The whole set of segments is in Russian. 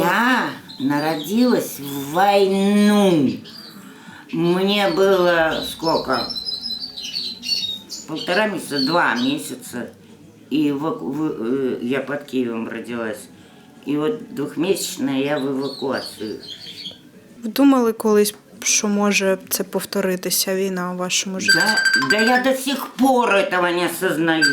Я народилась в войну. Мне было сколько? Полтора месяца, два месяца. И в, в- э, я под Киевом родилась. И вот двухмесячная я в эвакуацию. Ви думали колись, що може це повторитися війна у вашому житті? Да, да я до сих пор этого не осознаю.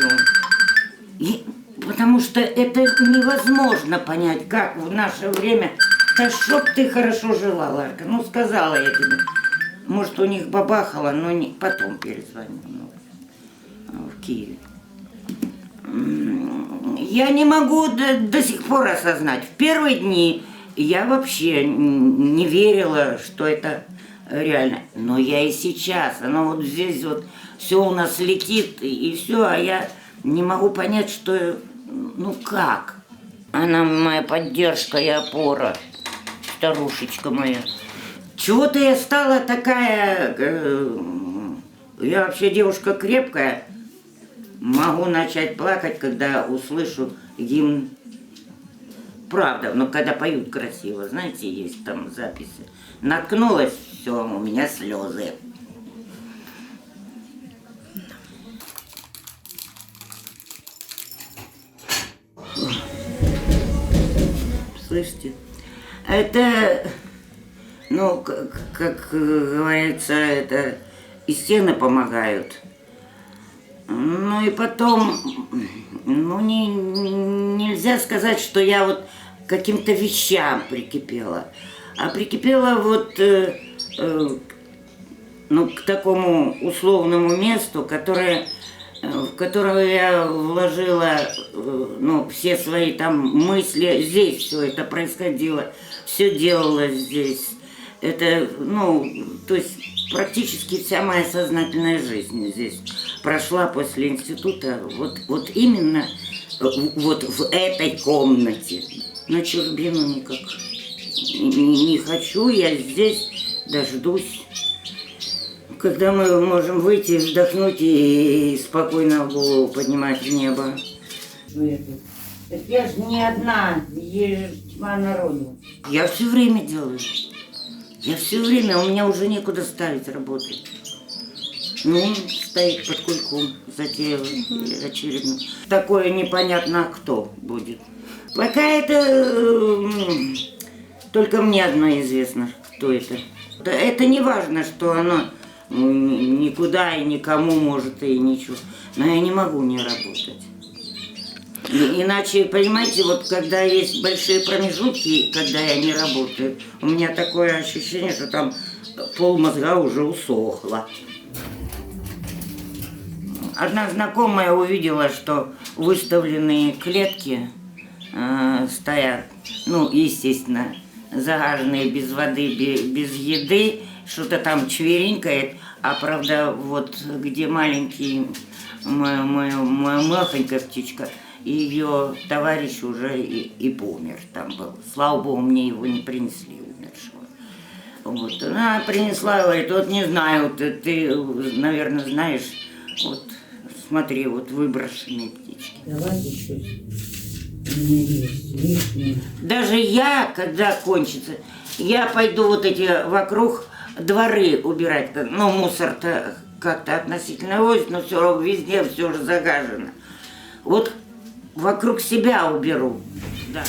Потому что это невозможно понять, как в наше время. Да чтоб ты хорошо жила, Ларка. Ну, сказала я тебе. Может, у них бабахало, но не... потом перезвоню. ну, в Киеве. Я не могу до, до сих пор осознать. В первые дни я вообще не верила, что это реально. Но я и сейчас, оно вот здесь вот все у нас летит и все, а я не могу понять, что, ну как. Она моя поддержка и опора, старушечка моя. Чего-то я стала такая, э, я вообще девушка крепкая, Могу начать плакать, когда услышу гимн. Правда, но когда поют красиво, знаете, есть там записи. Наткнулась, все, у меня слезы. Слышите? Это, ну, как, как говорится, это и стены помогают. Ну и потом, ну не, нельзя сказать, что я вот каким-то вещам прикипела, а прикипела вот э, э, ну, к такому условному месту, которое, в которое я вложила э, ну, все свои там мысли. Здесь все это происходило, все делалось здесь. Это, ну, то есть практически вся моя сознательная жизнь здесь прошла после института вот, вот именно э, вот в этой комнате. На чужбину никак не хочу, я здесь дождусь. Когда мы можем выйти, вздохнуть и спокойно голову поднимать в небо. Так я же не одна, есть же тьма народу. Я все время делаю. Я все время, у меня уже некуда ставить работу. Ну, стоит под кульком, затеял очередно. Такое непонятно кто будет. Пока это м, только мне одно известно, кто это. Это не важно, что оно ну, никуда и никому может и ничего. Но я не могу не работать. И- Иначе, понимаете, вот когда есть большие промежутки, когда я не работаю, у меня такое ощущение, что там пол мозга уже усохло. Одна знакомая увидела, что выставленные клетки э, стоят, ну, естественно, загаженные без воды, бе- без еды, что-то там чверенькает, а правда, вот где маленький моя, моя, моя махонькая птичка, ее товарищ уже и, и помер там был. Слава богу, мне его не принесли умершего. Вот, она принесла, говорит, вот не знаю, ты, ты, наверное, знаешь, вот смотри, вот выброшенные птички. Давайте чуть. Даже я, когда кончится, я пойду вот эти вокруг дворы убирать. Ну, мусор-то как-то относительно возит, но все равно везде все же загажено. Вот вокруг себя уберу. Да.